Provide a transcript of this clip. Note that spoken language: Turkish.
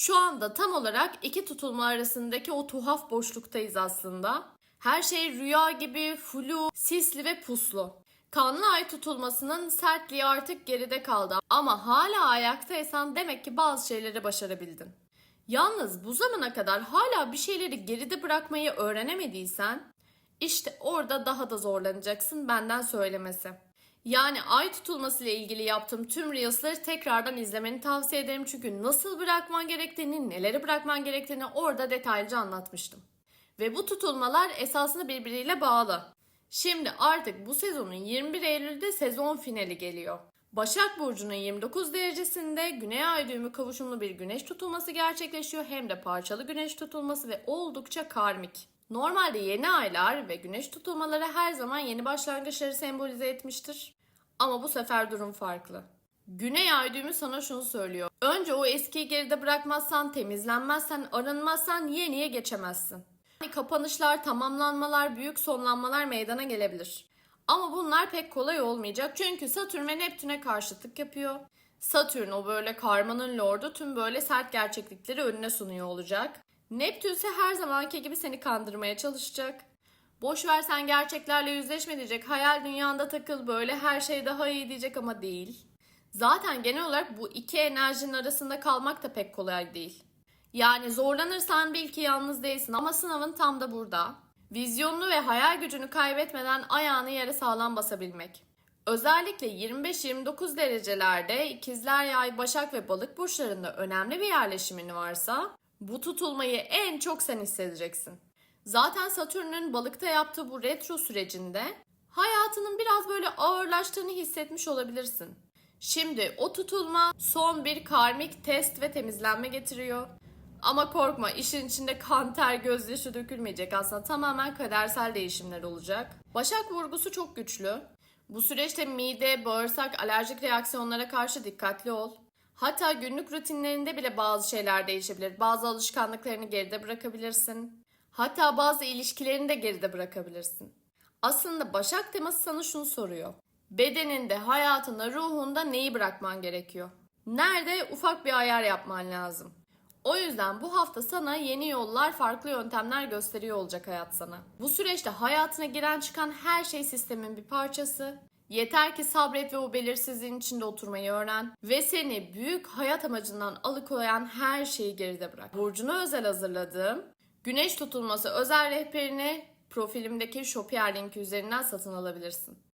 Şu anda tam olarak iki tutulma arasındaki o tuhaf boşluktayız aslında. Her şey rüya gibi flu, sisli ve puslu. Kanlı ay tutulmasının sertliği artık geride kaldı ama hala ayaktaysan demek ki bazı şeyleri başarabildin. Yalnız bu zamana kadar hala bir şeyleri geride bırakmayı öğrenemediysen işte orada daha da zorlanacaksın benden söylemesi. Yani ay tutulması ile ilgili yaptığım tüm Reels'ları tekrardan izlemeni tavsiye ederim. Çünkü nasıl bırakman gerektiğini, neleri bırakman gerektiğini orada detaylıca anlatmıştım. Ve bu tutulmalar esasında birbiriyle bağlı. Şimdi artık bu sezonun 21 Eylül'de sezon finali geliyor. Başak Burcu'nun 29 derecesinde Güney Ay düğümü kavuşumlu bir güneş tutulması gerçekleşiyor. Hem de parçalı güneş tutulması ve oldukça karmik. Normalde yeni aylar ve güneş tutulmaları her zaman yeni başlangıçları sembolize etmiştir. Ama bu sefer durum farklı. Güney ay düğümü sana şunu söylüyor. Önce o eskiyi geride bırakmazsan, temizlenmezsen, arınmazsan yeniye geçemezsin. Yani kapanışlar, tamamlanmalar, büyük sonlanmalar meydana gelebilir. Ama bunlar pek kolay olmayacak çünkü Satürn ve Neptün'e karşıtlık yapıyor. Satürn o böyle karmanın lordu tüm böyle sert gerçeklikleri önüne sunuyor olacak. Neptün ise her zamanki gibi seni kandırmaya çalışacak. Boş ver sen gerçeklerle yüzleşme diyecek. Hayal dünyanda takıl böyle her şey daha iyi diyecek ama değil. Zaten genel olarak bu iki enerjinin arasında kalmak da pek kolay değil. Yani zorlanırsan bil ki yalnız değilsin ama sınavın tam da burada. Vizyonunu ve hayal gücünü kaybetmeden ayağını yere sağlam basabilmek. Özellikle 25-29 derecelerde ikizler yay, başak ve balık burçlarında önemli bir yerleşimin varsa bu tutulmayı en çok sen hissedeceksin. Zaten Satürn'ün balıkta yaptığı bu retro sürecinde hayatının biraz böyle ağırlaştığını hissetmiş olabilirsin. Şimdi o tutulma son bir karmik test ve temizlenme getiriyor. Ama korkma işin içinde kan ter gözyaşı dökülmeyecek aslında tamamen kadersel değişimler olacak. Başak vurgusu çok güçlü. Bu süreçte mide, bağırsak, alerjik reaksiyonlara karşı dikkatli ol. Hatta günlük rutinlerinde bile bazı şeyler değişebilir. Bazı alışkanlıklarını geride bırakabilirsin. Hatta bazı ilişkilerini de geride bırakabilirsin. Aslında Başak teması sana şunu soruyor. Bedeninde, hayatında, ruhunda neyi bırakman gerekiyor? Nerede ufak bir ayar yapman lazım? O yüzden bu hafta sana yeni yollar, farklı yöntemler gösteriyor olacak hayat sana. Bu süreçte hayatına giren çıkan her şey sistemin bir parçası. Yeter ki sabret ve o belirsizliğin içinde oturmayı öğren ve seni büyük hayat amacından alıkoyan her şeyi geride bırak. Burcuna özel hazırladığım Güneş tutulması özel rehberini profilimdeki Shopier linki üzerinden satın alabilirsin.